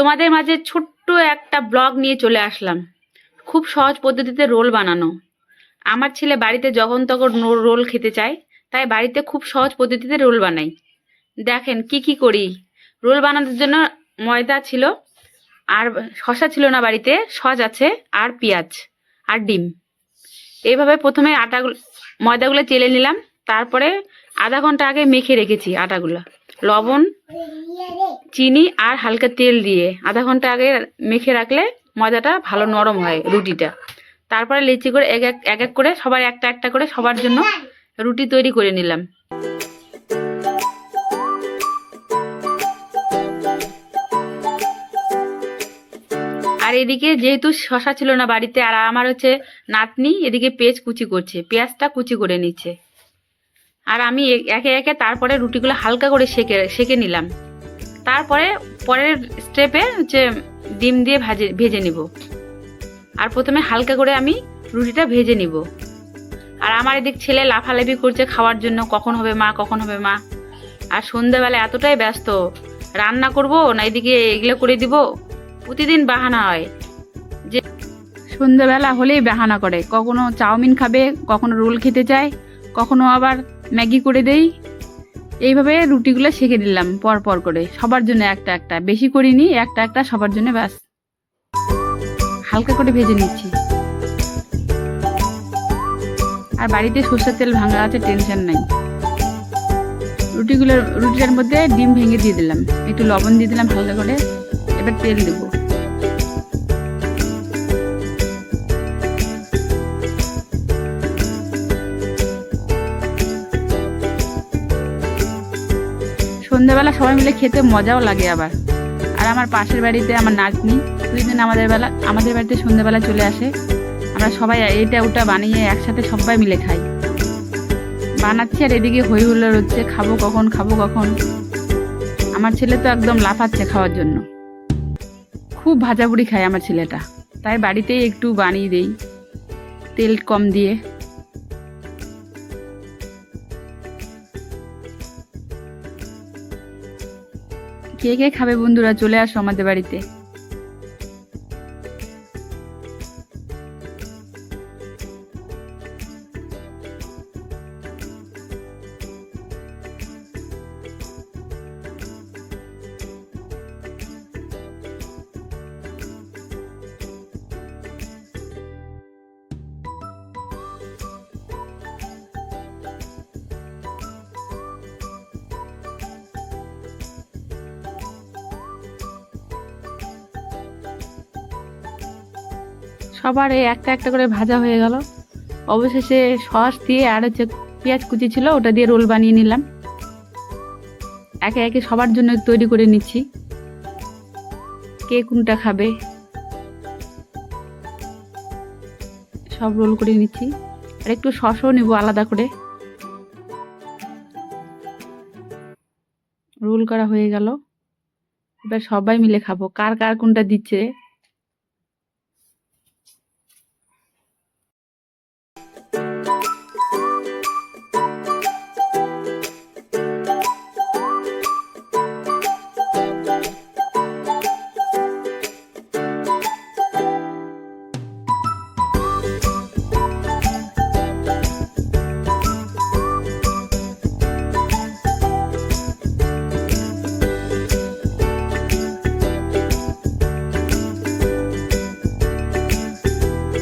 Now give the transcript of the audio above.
তোমাদের মাঝে ছোট্ট একটা ব্লগ নিয়ে চলে আসলাম। খুব সহজ পদ্ধতিতে রোল বানানো। আমার ছেলে বাড়িতে যখন তখন রোল খেতে চায়, তাই বাড়িতে খুব সহজ পদ্ধতিতে রোল বানাই। দেখেন কি কি করি। রোল বানানোর জন্য ময়দা ছিল, আর শশা ছিল না বাড়িতে সজ আছে, আর পেঁয়াজ, আর ডিম। এইভাবে প্রথমে আটাগুলো ময়দাগুলো চেলে নিলাম, তারপরে আধা ঘণ্টা আগে মেখে রেখেছি আটাগুলো। লবণ চিনি আর হালকা তেল দিয়ে আধা ঘণ্টা আগে মেখে রাখলে ময়দাটা ভালো নরম হয় রুটিটা। তারপরে লিচি করে এক এক এক এক করে সবার একটা একটা করে সবার জন্য রুটি তৈরি করে নিলাম। আর এদিকে যেহেতু শশা ছিল না বাড়িতে, আর আমার হচ্ছে নাতনি এদিকে পেঁয়াজ কুচি করছে, পেঁয়াজটা কুচি করে নিচ্ছে। আর আমি একে একে তারপরে রুটিগুলো হালকা করে সেকে সেকে নিলাম। তারপরে পরের স্টেপে হচ্ছে ডিম দিয়ে ভাজে, ভেজে নিব। আর প্রথমে হালকা করে আমি রুটিটা ভেজে নিব। আর আমার এদিক ছেলে লাফালাফি করছে খাওয়ার জন্য, কখন হবে মা, কখন হবে মা। আর সন্ধ্যাবেলা এতটাই ব্যস্ত, রান্না করব না এদিকে এগুলো করে দিব? প্রতিদিন বাহানা হয়। যে সন্ধ্যাবেলা হলেই বাহানা করে। কখনো চাউমিন খাবে, কখনো রোল খেতে চায়, কখনো আবার ম্যাগি করে দেই। এইভাবে রুটিগুলো সেঁকে দিলাম পর পর করে। সবার জন্য একটা একটা। বেশি করিনি, একটা একটা সবার জন্য ব্যাস। হালকা করে ভেজে নিচ্ছি। আর বাড়িতে সর্ষের তেল ভাঙা আছে, টেনশন নাই। রুটিগুলো, রুটিটার মধ্যে ডিম ভেঙে দিয়ে দিলাম। একটু লবণ দিয়ে দিলাম হালকা করে। এবার তেল দেবো। সন্ধ্যাবেলা সবাই মিলে খেতে মজাও লাগে আবার। আর আমার পাশের বাড়িতে আমার নাতনি, দুই দিন আমাদের বেলা, আমাদের বাড়িতে সন্ধ্যাবেলা চলে আসে। আমরা সবাই এটা ওটা বানিয়ে একসাথে সবাই মিলে খাই। বানাচ্ছি আর এদিকে হই হুল্লোড় হচ্ছে, খাব কখন খাব কখন। আমার ছেলে তো একদম লাফাচ্ছে খাওয়ার জন্য। খুব ভাজাপুরি খায় আমার ছেলেটা। তাই বাড়িতেই একটু বানিয়ে দেই, তেল কম দিয়ে। কে কে খাবে বন্ধুরা চলে আসো আমাদের বাড়িতে। সবার এই একটা একটা করে ভাজা হয়ে গেল। অবশেষে সস দিয়ে আর হচ্ছে পেঁয়াজ কুচি ছিল, ওটা দিয়ে রোল বানিয়ে নিলাম। একে একে সবার জন্য তৈরি করে নিচ্ছি। কে কোনটা খাবে? সব রোল করে নিচ্ছি। আর একটু সসও নেব আলাদা করে। রোল করা হয়ে গেল। এবার সবাই মিলে খাব। কার কার কোনটা দিচ্ছে?